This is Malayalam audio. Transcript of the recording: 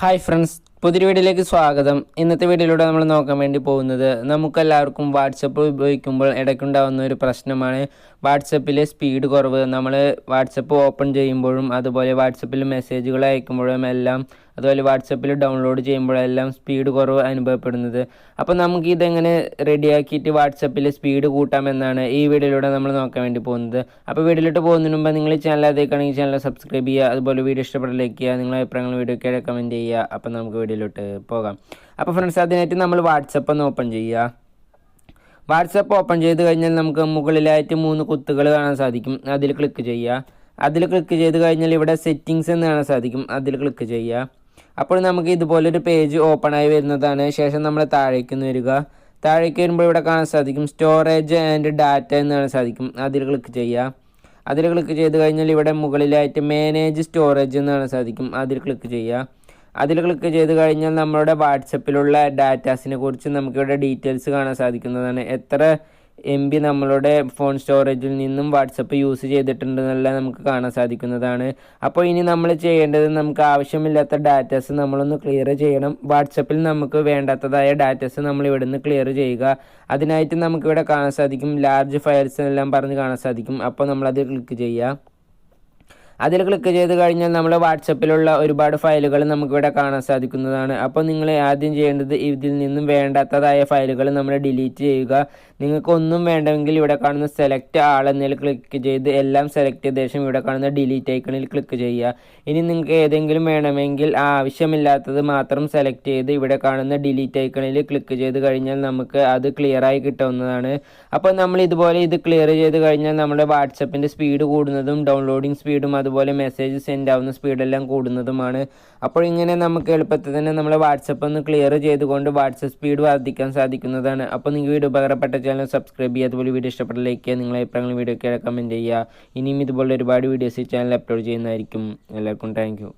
ഹായ് ഫ്രണ്ട്സ് പുതിയ വീഡിയോയിലേക്ക് സ്വാഗതം. ഇന്നത്തെ വീഡിയോയിലൂടെ നമ്മൾ നോക്കാൻ വേണ്ടി പോകുന്നത് നമുക്കെല്ലാവർക്കും വാട്സപ്പ് ഉപയോഗിക്കുമ്പോൾ ഇടയ്ക്കുണ്ടാകുന്ന ഒരു പ്രശ്നമാണ്. വാട്സപ്പിലെ സ്പീഡ് കുറവ്. നമ്മൾ വാട്സപ്പ് ഓപ്പൺ ചെയ്യുമ്പോഴും അതുപോലെ വാട്സപ്പിൽ മെസ്സേജുകൾ അയക്കുമ്പോഴും എല്ലാം അതുപോലെ വാട്സപ്പിൽ ഡൗൺലോഡ് ചെയ്യുമ്പോഴെല്ലാം സ്പീഡ് കുറവ് അനുഭവപ്പെടുന്നത്. അപ്പോൾ നമുക്ക് ഇതെങ്ങനെ റെഡിയാക്കിയിട്ട് വാട്സപ്പിൽ സ്പീഡ് കൂട്ടാമെന്നാണ് ഈ വീഡിയോയിലൂടെ നമ്മൾ നോക്കാൻ വേണ്ടി പോകുന്നത്. അപ്പോൾ വീഡിയോയിലോട്ട് പോകുന്നതിന് മുമ്പ് നിങ്ങൾ ചാനൽ അതേക്കാണെങ്കിൽ ചാനൽ സബ്സ്ക്രൈബ് ചെയ്യുക. അതുപോലെ വീഡിയോ ഇഷ്ടപ്പെട്ട ലൈക്ക് ചെയ്യുക. നിങ്ങളുടെ അഭിപ്രായങ്ങൾ വീഡിയോ വീഡിയോയ്ക്ക് കമന്റ് ചെയ്യുക. അപ്പോൾ നമുക്ക് വീഡിയോയിലോട്ട് പോകാം. അപ്പോൾ ഫ്രണ്ട്സ് അതിനായിട്ട് നമ്മൾ വാട്സപ്പ് ഒന്ന് ഓപ്പൺ ചെയ്യുക. വാട്സപ്പ് ഓപ്പൺ ചെയ്ത് കഴിഞ്ഞാൽ നമുക്ക് മുകളിലായിട്ട് മൂന്ന് കുത്തുകൾ കാണാൻ സാധിക്കും. അതിൽ ക്ലിക്ക് ചെയ്യുക. അതിൽ ക്ലിക്ക് ചെയ്ത് കഴിഞ്ഞാൽ ഇവിടെ സെറ്റിങ്സ് എന്ന് കാണാൻ സാധിക്കും. അതിൽ ക്ലിക്ക് ചെയ്യുക. അപ്പോൾ നമുക്ക് ഇതുപോലൊരു പേജ് ഓപ്പൺ ആയി വരുന്നതാണ്. ശേഷം നമ്മൾ താഴേക്ക് വരിക. താഴേക്ക് വരുമ്പോൾ ഇവിടെ കാണാൻ സാധിക്കും സ്റ്റോറേജ് ആൻഡ് ഡാറ്റ എന്ന് കാണാൻ സാധിക്കും. അതിൽ ക്ലിക്ക് ചെയ്യുക. അതിൽ ക്ലിക്ക് ചെയ്ത് കഴിഞ്ഞാൽ ഇവിടെ മുകളിലായിട്ട് മാനേജ് സ്റ്റോറേജ് എന്ന് കാണാൻ സാധിക്കും. അതിൽ ക്ലിക്ക് ചെയ്യുക. അതിൽ ക്ലിക്ക് ചെയ്ത് കഴിഞ്ഞാൽ നമ്മുടെ വാട്സപ്പിലുള്ള ഡാറ്റാസിനെ കുറിച്ച് നമുക്കിവിടെ ഡീറ്റെയിൽസ് കാണാൻ സാധിക്കുന്നതാണ്. എത്ര എം ബി നമ്മളുടെ ഫോൺ സ്റ്റോറേജിൽ നിന്നും വാട്സപ്പ് യൂസ് ചെയ്തിട്ടുണ്ടെന്നെല്ലാം നമുക്ക് കാണാൻ സാധിക്കുന്നതാണ്. അപ്പോൾ ഇനി നമ്മൾ ചെയ്യേണ്ടത് നമുക്ക് ആവശ്യമില്ലാത്ത ഡാറ്റാസ് നമ്മളൊന്ന് ക്ലിയർ ചെയ്യണം. വാട്സപ്പിൽ നമുക്ക് വേണ്ടാത്തതായ ഡാറ്റാസ് നമ്മൾ ഇവിടെ നിന്ന് ക്ലിയർ ചെയ്യുക. അതിനായിട്ട് നമുക്കിവിടെ കാണാൻ സാധിക്കും. ലാർജ് ഫയൽസ് എല്ലാം പറഞ്ഞ് കാണാൻ സാധിക്കും. അപ്പോൾ നമ്മളത് ക്ലിക്ക് ചെയ്യുക അതിൽ ക്ലിക്ക് ചെയ്ത് കഴിഞ്ഞാൽ നമ്മൾ വാട്സപ്പിലുള്ള ഒരുപാട് ഫയലുകൾ നമുക്കിവിടെ കാണാൻ സാധിക്കുന്നതാണ്. അപ്പോൾ നിങ്ങൾ ആദ്യം ചെയ്യേണ്ടത് ഇതിൽ നിന്നും വേണ്ടാത്തതായ ഫയലുകൾ നമ്മൾ ഡിലീറ്റ് ചെയ്യുക. നിങ്ങൾക്കൊന്നും വേണ്ടെങ്കിൽ ഇവിടെ കാണുന്ന സെലക്ട് ആൾ എന്നതിൽ ക്ലിക്ക് ചെയ്ത് എല്ലാം സെലക്ട് ചെയ്ത ശേഷം ഇവിടെ കാണുന്ന ഡിലീറ്റ് ഐക്കണിൽ ക്ലിക്ക് ചെയ്യുക. ഇനി നിങ്ങൾക്ക് ഏതെങ്കിലും വേണമെങ്കിൽ ആവശ്യമില്ലാത്തത് മാത്രം സെലക്ട് ചെയ്ത് ഇവിടെ കാണുന്ന ഡിലീറ്റ് ഐക്കണിൽ ക്ലിക്ക് ചെയ്ത് കഴിഞ്ഞാൽ നമുക്ക് അത് ക്ലിയറായി കിട്ടാവുന്നതാണ് അപ്പോൾ നമ്മൾ ഇതുപോലെ ഇത് ക്ലിയർ ചെയ്ത് കഴിഞ്ഞാൽ നമ്മുടെ വാട്സപ്പിന്റെ സ്പീഡ് കൂടുന്നതും ഡൗൺലോഡിങ് സ്പീഡും അതുപോലെ മെസ്സേജ് സെൻഡ് ആവുന്ന സ്പീഡെല്ലാം കൂടുന്നതുമാണ്. അപ്പോൾ ഇങ്ങനെ നമുക്ക് എളുപ്പത്തിൽ തന്നെ നമ്മളെ വാട്സപ്പ് ഒന്ന് ക്ലിയർ ചെയ്തുകൊണ്ട് വാട്സപ്പ് സ്പീഡ് വർദ്ധിക്കാൻ സാധിക്കുന്നതാണ്. അപ്പോൾ നിങ്ങൾക്ക് വീഡിയോ ഉപകാരപ്പെട്ട ചാനൽ സബ്സ്ക്രൈബ് ചെയ്യുക. അതുപോലെ വീഡിയോ ഇഷ്ടപ്പെട്ട ലൈക്ക് ചെയ്യുക. നിങ്ങളെ അഭിപ്രായങ്ങൾ വീഡിയോ കമന്റ് ചെയ്യുക. ഇനിയും ഇതുപോലെ ഒരുപാട് വീഡിയോസ് ഈ ചാനൽ അപ്ലോഡ് ചെയ്യുന്നതായിരിക്കും. എല്ലാവർക്കും താങ്ക്